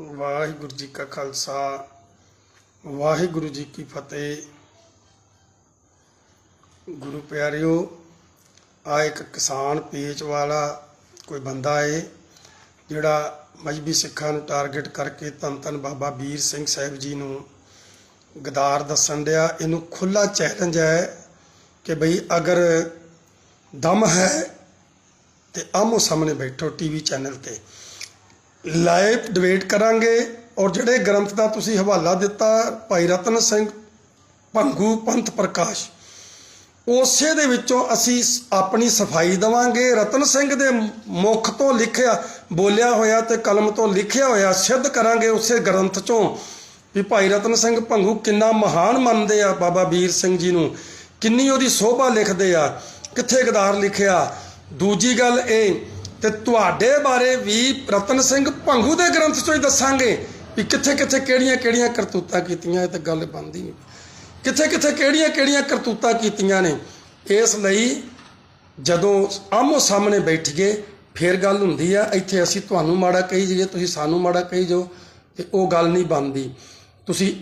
ਵਾਹਿਗੁਰੂ ਜੀ ਕਾ ਖਾਲਸਾ, ਵਾਹਿਗੁਰੂ ਜੀ ਕੀ ਫਤਿਹ। ਗੁਰੂ ਪਿਆਰਿਓ, ਆ ਇੱਕ ਕਿਸਾਨ ਪੇਚ ਵਾਲਾ ਕੋਈ ਬੰਦਾ ਏ, ਜਿਹੜਾ ਮਜਬੀ ਸਿੱਖਾਂ ਨੂੰ ਟਾਰਗੇਟ ਕਰਕੇ ਧੰਨ ਧੰਨ ਬਾਬਾ ਵੀਰ ਸਿੰਘ ਸਾਹਿਬ ਜੀ ਨੂੰ ਗਦਾਰ ਦੱਸਣ ਡਿਆ। ਇਹਨੂੰ ਖੁੱਲਾ ਚੈਲੰਜ ਹੈ ਕਿ ਬਈ ਅਗਰ ਦਮ ਹੈ ਤੇ ਆਮੋ ਸਾਹਮਣੇ ਬੈਠੋ ਟੀਵੀ ਚੈਨਲ ਤੇ। ਲਾਈਵ ਡਿਬੇਟ ਕਰਾਂਗੇ ਔਰ ਜਿਹੜੇ ਗ੍ਰੰਥ ਦਾ ਤੁਸੀਂ ਹਵਾਲਾ ਦਿੱਤਾ ਭਾਈ ਰਤਨ ਸਿੰਘ ਭੰਗੂ ਪੰਥ ਪ੍ਰਕਾਸ਼, ਉਸੇ ਦੇ ਵਿੱਚੋਂ ਅਸੀਂ ਆਪਣੀ ਸਫ਼ਾਈ ਦਵਾਂਗੇ। ਰਤਨ ਸਿੰਘ ਦੇ ਮੁਖ ਤੋਂ ਲਿਖਿਆ, ਬੋਲਿਆ ਹੋਇਆ ਤੇ ਕਲਮ ਤੋਂ ਲਿਖਿਆ ਹੋਇਆ ਸਿੱਧ ਕਰਾਂਗੇ ਉਸੇ ਗ੍ਰੰਥ ਚੋਂ ਵੀ ਭਾਈ ਰਤਨ ਸਿੰਘ ਭੰਗੂ ਕਿੰਨਾ ਮਹਾਨ ਮੰਨਦੇ ਆ ਬਾਬਾ ਵੀਰ ਸਿੰਘ ਜੀ ਨੂੰ, ਕਿੰਨੀ ਉਹਦੀ ਸੋਭਾ ਲਿਖਦੇ ਆ, ਕਿੱਥੇ ਗਦਾਰ ਲਿਖਿਆ। ਦੂਜੀ ਗੱਲ ਇਹ ਤੇ ਤੁਹਾਡੇ ਬਾਰੇ ਵੀ ਰਤਨ ਸਿੰਘ ਭੰਗੂ ਦੇ ਗ੍ਰੰਥ ਚੋਂ ਹੀ ਦੱਸਾਂਗੇ ਵੀ ਕਿੱਥੇ ਕਿੱਥੇ ਕਿਹੜੀਆਂ ਕਿਹੜੀਆਂ ਕਰਤੂਤਾਂ ਕੀਤੀਆਂ, ਇਹ ਤਾਂ ਗੱਲ ਬਣਦੀ ਨਹੀਂ। ਕਿੱਥੇ ਕਿੱਥੇ ਕਿਹੜੀਆਂ ਕਿਹੜੀਆਂ ਕਰਤੂਤਾਂ ਕੀਤੀਆਂ ਨੇ। ਇਸ ਲਈ ਜਦੋਂ ਆਮੋ ਸਾਹਮਣੇ ਬੈਠੀਏ ਫੇਰ ਗੱਲ ਹੁੰਦੀ ਆ, ਇੱਥੇ ਅਸੀਂ ਤੁਹਾਨੂੰ ਮਾੜਾ ਕਹੀ ਜਾਈਏ, ਤੁਸੀਂ ਸਾਨੂੰ ਮਾੜਾ ਕਹੀ ਜਾਓ, ਤੇ ਉਹ ਗੱਲ ਨਹੀਂ ਬਣਦੀ। ਤੁਸੀਂ